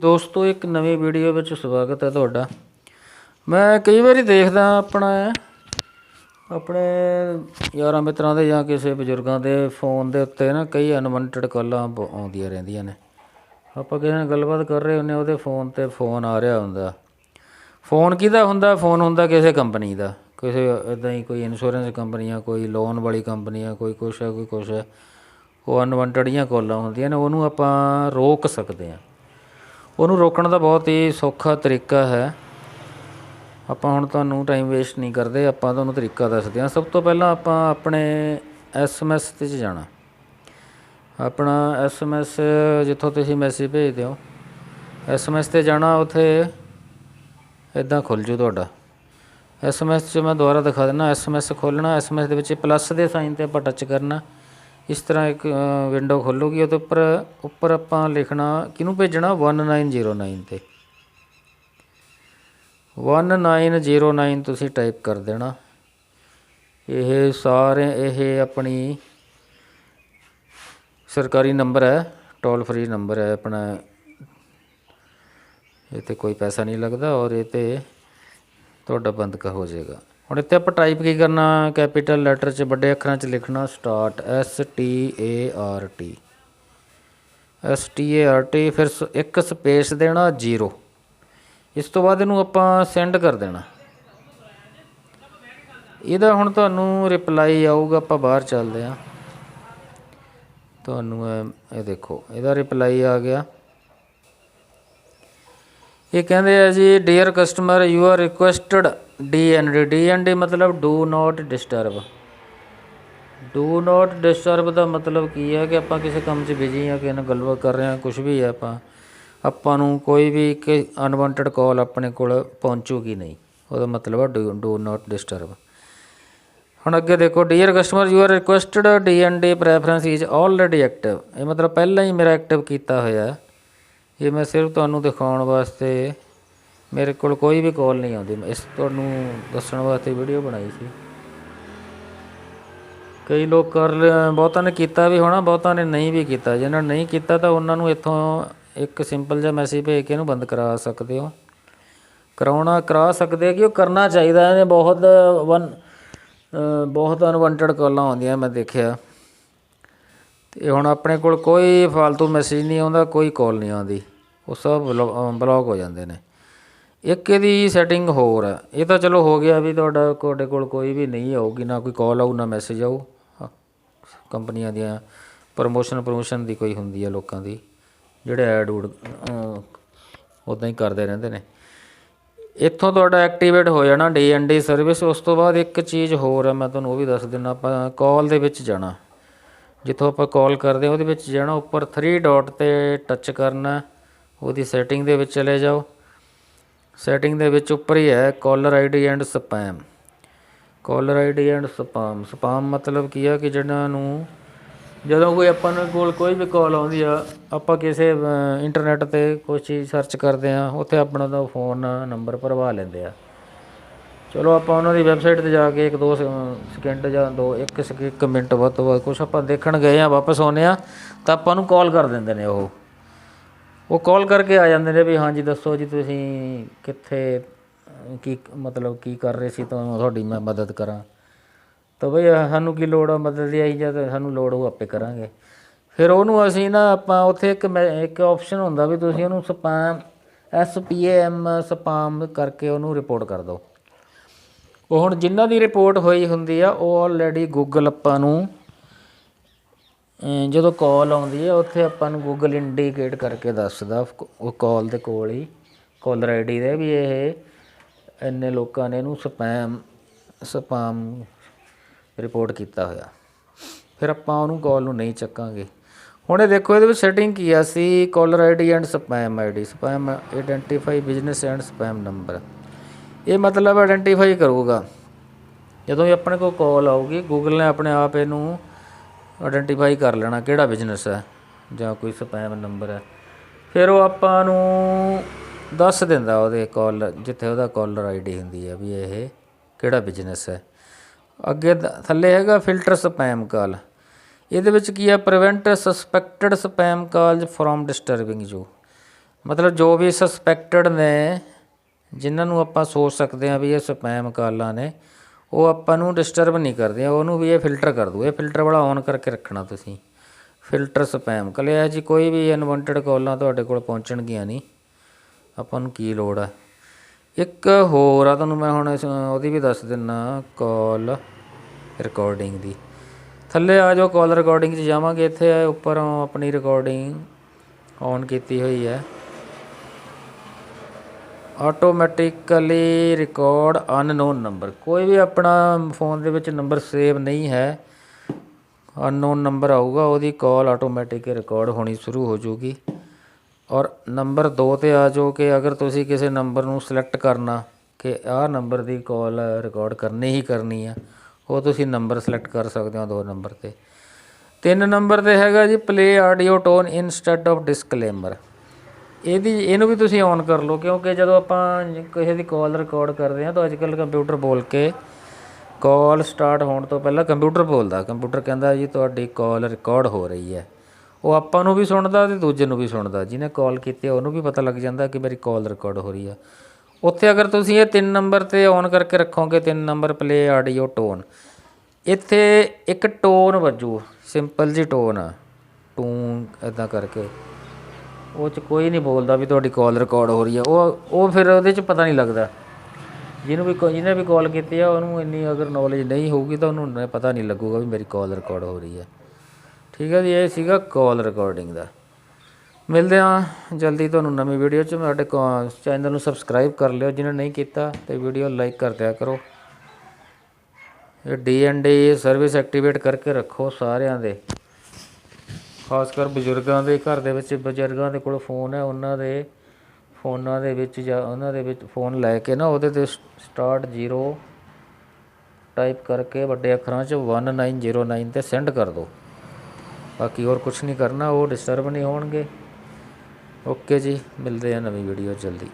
ਦੋਸਤੋ, ਇੱਕ ਨਵੀਂ ਵੀਡੀਓ ਵਿੱਚ ਸਵਾਗਤ ਹੈ ਤੁਹਾਡਾ। ਮੈਂ ਕਈ ਵਾਰੀ ਦੇਖਦਾ ਆਪਣਾ, ਆਪਣੇ ਯਾਰਾਂ ਮਿੱਤਰਾਂ ਦੇ ਜਾਂ ਕਿਸੇ ਬਜ਼ੁਰਗਾਂ ਦੇ ਫੋਨ ਦੇ ਉੱਤੇ ਨਾ ਕਈ ਅਨਵਾਂਟਡ ਕਾਲਾਂ ਬ- ਆਉਂਦੀਆਂ ਰਹਿੰਦੀਆਂ ਨੇ। ਆਪਾਂ ਕਿਸੇ ਨਾਲ ਗੱਲਬਾਤ ਕਰ ਰਹੇ ਹੁੰਦੇ ਹਾਂ, ਉਹਦੇ ਫੋਨ ਤੇ ਫੋਨ ਆ ਰਿਹਾ ਹੁੰਦਾ। ਫੋਨ ਕਿਹਦਾ ਹੁੰਦਾ? ਫੋਨ ਹੁੰਦਾ ਕਿਸੇ ਕੰਪਨੀ ਦਾ। ਕਿਸੇ ਇਦਾਂ ਹੀ ਕੋਈ ਇੰਸ਼ੋਰੈਂਸ ਕੰਪਨੀ ਆ, ਕੋਈ ਲੋਨ ਵਾਲੀ ਕੰਪਨੀ ਆ, ਕੋਈ ਕੁਛ ਹੈ ਕੋਈ ਕੁਛ ਹੈ ਉਹ ਅਨਵਾਂਟਡ ਜੀਆਂ ਕਾਲਾਂ ਹੁੰਦੀਆਂ ਨੇ, ਉਹਨੂੰ ਆਪਾਂ ਰੋਕ ਸਕਦੇ ਹਾਂ। ਉਹਨੂੰ ਰੋਕਣ ਦਾ ਬਹੁਤ ਹੀ ਸੌਖਾ ਤਰੀਕਾ ਹੈ। ਆਪਾਂ ਹੁਣ ਤੁਹਾਨੂੰ ਟਾਈਮ ਵੇਸਟ ਨਹੀਂ ਕਰਦੇ, ਆਪਾਂ ਤੁਹਾਨੂੰ ਤਰੀਕਾ ਦੱਸਦੇ ਹਾਂ। ਸਭ ਤੋਂ ਪਹਿਲਾਂ ਆਪਾਂ ਆਪਣੇ ਐਸਐਮਐਸ ਤੇ 'ਚ ਜਾਣਾ। ਆਪਣਾ ਐਸਐਮਐਸ ਜਿੱਥੋਂ ਤੁਸੀਂ ਮੈਸੇਜ ਭੇਜਦੇ ਹੋ। ਐਸਐਮਐਸ ਤੇ ਜਾਣਾ, ਉੱਥੇ ਇਦਾਂ ਖੁੱਲ ਜੂ ਤੁਹਾਡਾ। ਐਸਐਮਐਸ 'ਚ ਮੈਂ ਦੁਬਾਰਾ ਦਿਖਾ ਦਿੰਦਾ। ਐਸਐਮਐਸ ਖੋਲ੍ਹਣਾ ਐਸਐਮਐਸ ਦੇ ਵਿੱਚ ਪਲੱਸ ਦੇ ਸਾਈਨ ਤੇ ਆਪਾਂ ਟੱਚ ਕਰਨਾ। ਇਸ ਤਰ੍ਹਾਂ ਇੱਕ ਵਿੰਡੋ ਖੁੱਲੂਗੀ, ਉਹਦੇ ਉੱਪਰ ਉੱਪਰ ਆਪਾਂ ਲਿਖਣਾ, ਕਿਹਨੂੰ ਭੇਜਣਾ? 1909 ਤੇ। 1909 ਤੁਸੀਂ ਟਾਈਪ ਕਰ ਦੇਣਾ। ਇਹ ਸਾਰੇ, ਇਹ ਆਪਣੀ ਸਰਕਾਰੀ ਨੰਬਰ ਹੈ ਟੋਲ ਫ੍ਰੀ ਨੰਬਰ ਹੈ ਆਪਣਾ। ਇਹ ਤੇ ਕੋਈ ਪੈਸਾ ਨਹੀਂ ਲੱਗਦਾ ਔਰ ਇਹ ਤੇ ਤੁਹਾਡਾ ਬੰਦ ਹੋ ਜਾਏਗਾ। ਹੁਣ ਇੱਥੇ ਆਪਾਂ ਟਾਈਪ ਕੀ ਕਰਨਾ? ਕੈਪੀਟਲ ਲੈਟਰ 'ਚ ਵੱਡੇ ਅੱਖਰਾਂ 'ਚ ਲਿਖਣਾ start S T A R T S T A R T ਫਿਰ ਸ- ਇੱਕ ਸਪੇਸ ਦੇਣਾ ਜ਼ੀਰੋ ਇਸ ਤੋਂ ਬਾਅਦ ਇਹਨੂੰ ਆਪਾਂ ਸੈਂਡ ਕਰ ਦੇਣਾ। ਇਹਦਾ ਹੁਣ ਤੁਹਾਨੂੰ ਰਿਪਲਾਈ ਆਊਗਾ, ਆਪਾਂ ਬਾਹਰ ਚੱਲਦੇ ਹਾਂ। ਤੁਹਾਨੂੰ ਇਹ ਦੇਖੋ, ਇਹਦਾ ਰਿਪਲਾਈ ਆ ਗਿਆ। ਇਹ ਕਹਿੰਦੇ ਆ ਜੀ dear customer you are requested D D D N D ਮਤਲਬ do not disturb do not disturb ਦਾ ਮਤਲਬ ਕੀ ਹੈ ਕਿ ਆਪਾਂ ਕਿਸੇ ਕੰਮ 'ਚ ਬਿਜ਼ੀ ਆ, ਕਿਸੇ ਨਾਲ ਗੱਲਬਾਤ ਕਰ ਰਹੇ ਆ ਕੁਝ ਵੀ ਹੈ ਆਪਾਂ ਆਪਾਂ ਨੂੰ ਕੋਈ ਵੀ ਇੱਕ ਅਨਵਾਂਟਡ ਕਾਲ ਆਪਣੇ ਕੋਲ ਪਹੁੰਚੂਗੀ ਨਹੀਂ। ਉਹਦਾ ਮਤਲਬ ਹੈ ਡੂ ਨਾਟ ਡਿਸਟਰਬ ਹੁਣ ਅੱਗੇ ਦੇਖੋ dear customer you are requested D and D preference is already active ਇਹ ਮਤਲਬ ਪਹਿਲਾਂ ਹੀ ਮੇਰਾ ਐਕਟਿਵ ਕੀਤਾ ਹੋਇਆ। ਹੈ ਇਹ ਮੈਂ ਸਿਰਫ ਤੁਹਾਨੂੰ ਦਿਖਾਉਣ ਵਾਸਤੇ, ਮੇਰੇ ਕੋਲ ਕੋਈ ਵੀ ਕਾਲ ਨਹੀਂ ਆਉਂਦੀ। ਮੈਂ ਇਸ ਤੁਹਾਨੂੰ ਦੱਸਣ ਵਾਸਤੇ ਵੀਡੀਓ ਬਣਾਈ ਸੀ। ਕਈ ਲੋਕ ਕਰ ਲ- ਬਹੁਤਾਂ ਨੇ ਕੀਤਾ ਵੀ ਹੋਣਾ, ਬਹੁਤਾਂ ਨੇ ਨਹੀਂ ਵੀ ਕੀਤਾ। ਜਿਹਨਾਂ ਨੇ ਨਹੀਂ ਕੀਤਾ ਤਾਂ ਉਹਨਾਂ ਨੂੰ ਇੱਥੋਂ ਇੱਕ ਸਿੰਪਲ ਜਿਹਾ ਮੈਸੇਜ ਭੇਜ ਕੇ ਇਹਨੂੰ ਬੰਦ ਕਰਾ ਸਕਦੇ ਹੋ। ਕਰਾਉਣਾ, ਕਰਾ ਸਕਦੇ ਕਿ ਉਹ ਕਰਨਾ ਚਾਹੀਦਾ। ਇਹਨੇ ਬਹੁਤ ਵਨ ਬਹੁਤ ਅਨਵਾਂਟਡ ਕਾਲਾਂ ਆਉਂਦੀਆਂ, ਮੈਂ ਦੇਖਿਆ। ਤੇ ਹੁਣ ਆਪਣੇ ਕੋਲ ਕੋਈ ਫालतू ਮੈਸੇਜ ਨਹੀਂ ਆਉਂਦਾ, ਕੋਈ ਕਾਲ ਨਹੀਂ ਆਉਂਦੀ। ਉਹ ਸਭ ਬਲੌਕ ਹੋ ਜਾਂਦੇ ਨੇ। ਇੱਕ ਇਹਦੀ ਸੈਟਿੰਗ ਹੋਰ ਹੈ ਇਹ ਤਾਂ ਚਲੋ ਹੋ ਗਿਆ ਵੀ ਤੁਹਾਡਾ, ਤੁਹਾਡੇ ਕੋਲ ਕੋਈ ਵੀ ਨਹੀਂ ਆਊਗੀ, ਨਾ ਕੋਈ ਕਾਲ ਆਊ, ਨਾ ਮੈਸੇਜ ਆਊ। ਕੰਪਨੀਆਂ ਦੀਆਂ ਪ੍ਰਮੋਸ਼ਨ ਪ੍ਰਮੋਸ਼ਨ ਦੀ ਕੋਈ ਹੁੰਦੀ ਹੈ ਲੋਕਾਂ ਦੀ। ਜਿਹੜੇ ਐਡ ਉਡ ਉਦਾਂ ਹੀ ਕਰਦੇ ਰਹਿੰਦੇ ਨੇ। ਇੱਥੋਂ ਤੁਹਾਡਾ ਐਕਟੀਵੇਟ ਹੋ ਜਾਣਾ ਡੀ ਐਨ ਡੀ ਸਰਵਿਸ ਉਸ ਤੋਂ ਬਾਅਦ ਇੱਕ ਚੀਜ਼ ਹੋਰ ਹੈ ਮੈਂ ਤੁਹਾਨੂੰ ਉਹ ਵੀ ਦੱਸ ਦਿੰਦਾ ਆਪਾਂ ਕਾਲ ਦੇ ਵਿੱਚ ਜਾਣਾ। ਜਿੱਥੋਂ ਆਪਾਂ ਕਾਲ ਕਰਦੇ ਹਾਂ, ਉਹਦੇ ਵਿੱਚ ਜਾਣਾ ਉੱਪਰ 3 ਡਾਟ ਤੇ ਟੱਚ ਕਰਨਾ ਉਹਦੀ ਸੈਟਿੰਗ ਦੇ ਵਿੱਚ ਚਲੇ ਜਾਓ। ਸੈਟਿੰਗ ਦੇ ਵਿੱਚ ਉੱਪਰ ਹੀ ਹੈ caller ID and spam caller ID and spam spam ਮਤਲਬ ਕੀ ਆ ਕਿ ਜਿਹਨਾਂ ਨੂੰ ਜਦੋਂ ਕੋਈ ਆਪਾਂ ਨੂੰ ਕੋਲ ਕੋਈ ਵੀ ਕਾਲ ਆਉਂਦੀ ਆ, ਆਪਾਂ ਕਿਸੇ ਇੰਟਰਨੈਟ ਤੇ ਕੋਈ ਚੀਜ਼ ਸਰਚ ਕਰਦੇ ਆ ਉੱਥੇ ਆਪਣਾ ਦਾ ਫੋਨ ਨੰਬਰ ਭਰਵਾ ਲੈਂਦੇ ਆ। ਚਲੋ ਆਪਾਂ ਉਹਨਾਂ ਦੀ ਵੈਬਸਾਈਟ ਤੇ ਜਾ ਕੇ ਇੱਕ ਦੋ ਸਕਿੰਟ ਜਾਂ ਦੋ, ਇੱਕ ਸਕ- ਇੱਕ ਮਿੰਟ ਵੱਧ ਤੋਂ ਵੱਧ ਕੁਝ ਆਪਾਂ ਦੇਖਣ ਗਏ ਆ ਵਾਪਸ ਆਉਂਦੇ ਆ ਤਾਂ ਆਪਾਂ ਨੂੰ ਕਾਲ ਕਰ ਦਿੰਦੇ ਨੇ ਉਹ। ਉਹ ਕਾਲ ਕਰਕੇ ਆ ਜਾਂਦੇ ਨੇ ਵੀ ਹਾਂਜੀ, ਦੱਸੋ ਜੀ ਤੁਸੀਂ ਕਿੱਥੇ, ਕੀ ਮਤਲਬ ਕੀ ਕਰ ਰਹੇ ਸੀ, ਤਾਂ ਤੁਹਾਡੀ ਮੈਂ ਮਦਦ ਕਰਾਂ। ਤਾਂ ਬਈ ਸਾਨੂੰ ਕੀ ਲੋੜ ਆ, ਮਦਦ ਦੀ ਆਈ ਜਦ ਸਾਨੂੰ ਲੋੜ ਹੋ ਆਪੇ ਕਰਾਂਗੇ। ਫਿਰ ਉਹਨੂੰ ਅਸੀਂ ਨਾ ਆਪਾਂ ਉੱਥੇ ਇੱਕ ਮੈਂ- ਇੱਕ ਆਪਸ਼ਨ ਹੁੰਦਾ ਵੀ ਤੁਸੀਂ ਉਹਨੂੰ ਸਪਾਮ ਐਸ ਪੀ ਐਮ ਸਪਾਮ ਕਰਕੇ ਉਹਨੂੰ ਰਿਪੋਰਟ ਕਰ ਦਿਓ। ਉਹ ਹੁਣ ਜਿਨ੍ਹਾਂ ਦੀ ਰਿਪੋਰਟ ਹੋਈ ਹੁੰਦੀ ਆ, ਉਹ ਆਲਰੇਡੀ ਗੂਗਲ ਆਪਾਂ ਨੂੰ ਜਦੋਂ ਕਾਲ ਆਉਂਦੀ ਹੈ ਉੱਥੇ ਆਪਾਂ ਨੂੰ ਗੂਗਲ ਇੰਡੀਕੇਟ ਕਰਕੇ ਦੱਸਦਾ, ਉਹ ਕਾਲ ਦੇ ਕੋਲ ਹੀ ਕਾਲਰ ਆਈਡੀ ਦੇ ਵੀ ਇਹ ਇੰਨੇ ਲੋਕਾਂ ਨੇ ਇਹਨੂੰ ਸਪੈਮ ਸਪਾਮ ਰਿਪੋਰਟ ਕੀਤਾ ਹੋਇਆ। ਫਿਰ ਆਪਾਂ ਉਹਨੂੰ ਕਾਲ ਨੂੰ ਨਹੀਂ ਚੱਕਾਂਗੇ। ਹੁਣ ਇਹ ਦੇਖੋ, ਇਹਦੇ ਵਿੱਚ ਸੈਟਿੰਗ ਕੀ ਆ, C caller ID and spam ID spam identify business and spam number ਇਹ ਮਤਲਬ ਆਇਡੈਂਟੀਫਾਈ ਕਰੂਗਾ। ਜਦੋਂ ਵੀ ਆਪਣੇ ਕੋਲ ਕਾਲ ਆਊਗੀ ਗੂਗਲ ਨੇ ਆਪਣੇ ਆਪ ਇਹਨੂੰ ਆਇਡੈਂਟੀਫਾਈ ਕਰ ਲੈਣਾ ਕਿਹੜਾ ਬਿਜ਼ਨਸ ਹੈ ਜਾਂ ਕੋਈ ਸਪੈਮ ਨੰਬਰ ਹੈ। ਫਿਰ ਉਹ ਆਪਾਂ ਨੂੰ ਦੱਸ ਦਿੰਦਾ ਉਹਦੇ ਕਾਲ ਜਿੱਥੇ ਉਹਦਾ ਕਾਲਰ ਆਈਡੀ ਹੁੰਦੀ ਹੈ ਵੀ ਇਹ ਕਿਹੜਾ ਬਿਜ਼ਨਸ ਹੈ। ਅੱਗੇ ਦ- ਥੱਲੇ ਹੈਗਾ ਫਿਲਟਰ ਸਪੈਮ ਕਾਲ ਇਹਦੇ ਵਿੱਚ ਕੀ ਹੈ? Prevent suspected spam calls from disturbing you ਮਤਲਬ ਜੋ ਵੀ ਸਸਪੈਕਟਡ ਨੇ ਜਿਨ੍ਹਾਂ ਨੂੰ ਆਪਾਂ ਸੋਚ ਸਕਦੇ ਹਾਂ ਵੀ ਇਹ ਸਪੈਮ ਕਾਲਾਂ ਨੇ, ਉਹ ਆਪਾਂ ਨੂੰ ਡਿਸਟਰਬ ਨਹੀਂ ਕਰਦੇ, ਉਹਨੂੰ ਵੀ ਇਹ ਫਿਲਟਰ ਕਰ ਦੂ। ਇਹ ਫਿਲਟਰ ਵਾਲਾ ਔਨ ਕਰਕੇ ਰੱਖਣਾ ਤੁਸੀਂ। ਫਿਲਟਰ ਸਪੈਮ ਕੱਲ। ਇਹ ਜੀ ਕੋਈ ਵੀ ਅਨਵਾਂਟਡ ਕਾਲਾਂ ਤੁਹਾਡੇ ਕੋਲ ਪਹੁੰਚਣਗੀਆਂ ਨਹੀਂ। ਆਪਾਂ ਨੂੰ ਕੀ ਲੋੜ ਆ? ਇੱਕ ਹੋਰ ਆ, ਤੁਹਾਨੂੰ ਮੈਂ ਹੁਣ ਉਹਦੀ ਵੀ ਦੱਸ ਦਿੰਨਾ, ਕਾਲ ਰਿਕਾਰਡਿੰਗ ਦੀ। ਥੱਲੇ ਆ ਜਾਓ, ਕਾਲ ਰਿਕਾਰਡਿੰਗ 'ਚ ਜਾਵਾਂਗੇ। ਇੱਥੇ ਉੱਪਰੋਂ ਆਪਣੀ ਰਿਕਾਰਡਿੰਗ ਔਨ ਕੀਤੀ ਹੋਈ ਹੈ। ਆਟੋਮੈਟਿਕਲੀ ਰਿਕਾਰਡ ਅਨਨੋਨ ਨੰਬਰ ਕੋਈ ਵੀ ਆਪਣਾ ਫੋਨ ਦੇ ਵਿੱਚ ਨੰਬਰ ਸੇਵ ਨਹੀਂ ਹੈ ਅਨਨੋਨ ਨੰਬਰ ਆਊਗਾ, ਉਹਦੀ ਕਾਲ ਆਟੋਮੈਟਿਕ ਰਿਕਾਰਡ ਹੋਣੀ ਸ਼ੁਰੂ ਹੋ ਜਾਊਗੀ। ਔਰ ਨੰਬਰ 2 ਤੇ ਆ ਜਾਓ ਕਿ ਅਗਰ ਤੁਸੀਂ ਕਿਸੇ ਨੰਬਰ ਨੂੰ ਸਿਲੈਕਟ ਕਰਨਾ, ਕਿ ਆਹ ਨੰਬਰ ਦੀ ਕਾਲ ਰਿਕਾਰਡ ਕਰਨੀ ਹੀ ਕਰਨੀ ਆ, ਉਹ ਤੁਸੀਂ ਨੰਬਰ ਸਿਲੈਕਟ ਕਰ ਸਕਦੇ ਹੋ ਦੋ ਨੰਬਰ ਤੇ। ਤਿੰਨ ਨੰਬਰ ਤੇ ਹੈਗਾ ਜੀ play audio tone instead of disclaimer ਇਹਦੀ, ਇਹਨੂੰ ਵੀ ਤੁਸੀਂ ਔਨ ਕਰ ਲਓ, ਕਿਉਂਕਿ ਜਦੋਂ ਆਪਾਂ ਕਿਸੇ ਦੀ ਕਾਲ ਰਿਕਾਰਡ ਕਰਦੇ ਹਾਂ ਤਾਂ ਅੱਜ ਕੱਲ੍ਹ ਕੰਪਿਊਟਰ ਬੋਲ ਕੇ ਕਾਲ ਸਟਾਰਟ ਹੋਣ ਤੋਂ ਪਹਿਲਾਂ ਕੰਪਿਊਟਰ ਬੋਲਦਾ। ਕੰਪਿਊਟਰ ਕਹਿੰਦਾ ਜੀ, ਤੁਹਾਡੀ ਕਾਲ ਰਿਕਾਰਡ ਹੋ ਰਹੀ ਹੈ। ਉਹ ਆਪਾਂ ਨੂੰ ਵੀ ਸੁਣਦਾ ਤੇ ਦੂਜੇ ਨੂੰ ਵੀ ਸੁਣਦਾ। ਜਿਹਨੇ ਕਾਲ ਕੀਤੀ ਉਹਨੂੰ ਵੀ ਪਤਾ ਲੱਗ ਜਾਂਦਾ ਕਿ ਮੇਰੀ ਕਾਲ ਰਿਕਾਰਡ ਹੋ ਰਹੀ ਆ ਉੱਥੇ ਅਗਰ ਤੁਸੀਂ ਇਹ ਤਿੰਨ ਨੰਬਰ ਤੇ ਔਨ ਕਰਕੇ ਰੱਖੋਗੇ, ਤਿੰਨ ਨੰਬਰ ਪਲੇ ਆਡੀਓ ਟੋਨ ਇੱਥੇ ਇੱਕ ਟੋਨ ਵੱਜੂ ਸਿੰਪਲ ਜੀ ਟੋਨ ਆ। ਟੂੰ ਇਦਾਂ ਕਰਕੇ। ਉਹ ਚ ਕੋਈ ਨਹੀਂ ਬੋਲਦਾ ਵੀ ਤੁਹਾਡੀ ਕਾਲ ਰਿਕਾਰਡ ਹੋ ਰਹੀ ਹੈ ਉਹ ਉਹ ਫਿਰ ਉਹਦੇ ਚ ਪਤਾ ਨਹੀਂ ਲੱਗਦਾ। ਜਿਹਨੂੰ ਵੀ ਕੋ- ਜਿਹਨੇ ਵੀ ਕਾਲ ਕੀਤੀ ਆ, ਉਹਨੂੰ ਇੰਨੀ ਅਗਰ ਨੌਲੇਜ ਨਹੀਂ ਹੋਊਗੀ ਤਾਂ ਉਹਨੂੰ ਪਤਾ ਨਹੀਂ ਲੱਗੂਗਾ ਵੀ ਮੇਰੀ ਕਾਲ ਰਿਕਾਰਡ ਹੋ ਰਹੀ ਹੈ ਠੀਕ ਹੈ ਜੀ, ਇਹ ਸੀਗਾ ਕਾਲ ਰਿਕਾਰਡਿੰਗ ਦਾ। ਮਿਲਦੇ ਆ ਜਲਦੀ ਤੁਹਾਨੂੰ ਨਵੀਂ ਵੀਡੀਓ 'ਚ। ਸਾਡੇ ਚੈਨਲ ਨੂੰ ਸਬਸਕ੍ਰਾਈਬ ਕਰ ਲਿਓ। ਜਿਹਨੇ ਨਹੀਂ ਕੀਤਾ ਤੇ ਵੀਡੀਓ ਲਾਈਕ ਕਰ ਦਿਆ ਕਰੋ। ਇਹ D and D service activate ਕਰਕੇ ਰੱਖੋ ਸਾਰਿਆਂ ਦੇ। ਖਾਸ ਕਰ ਬਜ਼ੁਰਗਾਂ ਦੇ ਘਰ ਦੇ ਵਿੱਚ, ਬਜ਼ੁਰਗਾਂ ਦੇ ਕੋਲ ਫੋਨ ਹੈ, ਉਹਨਾਂ ਦੇ ਫੋਨਾਂ ਦੇ ਵਿੱਚ ਜਾਂ ਉਹਨਾਂ ਦੇ ਵਿੱਚ ਫੋਨ ਲੈ ਕੇ ਨਾ ਉਹਦੇ ਤੇ ਸਟਾਰਟ 0 ਟਾਈਪ ਕਰਕੇ ਵੱਡੇ ਅੱਖਰਾਂ 'ਚ 1909 ਤੇ ਸੈਂਡ ਕਰ ਦਿਓ। ਬਾਕੀ ਹੋਰ ਕੁਝ ਨਹੀਂ ਕਰਨਾ, ਉਹ ਡਿਸਟਰਬ ਨਹੀਂ ਹੋਣਗੇ। ਓਕੇ ਜੀ, ਮਿਲਦੇ ਆ ਨਵੀਂ ਵੀਡੀਓ ਜਲਦੀ।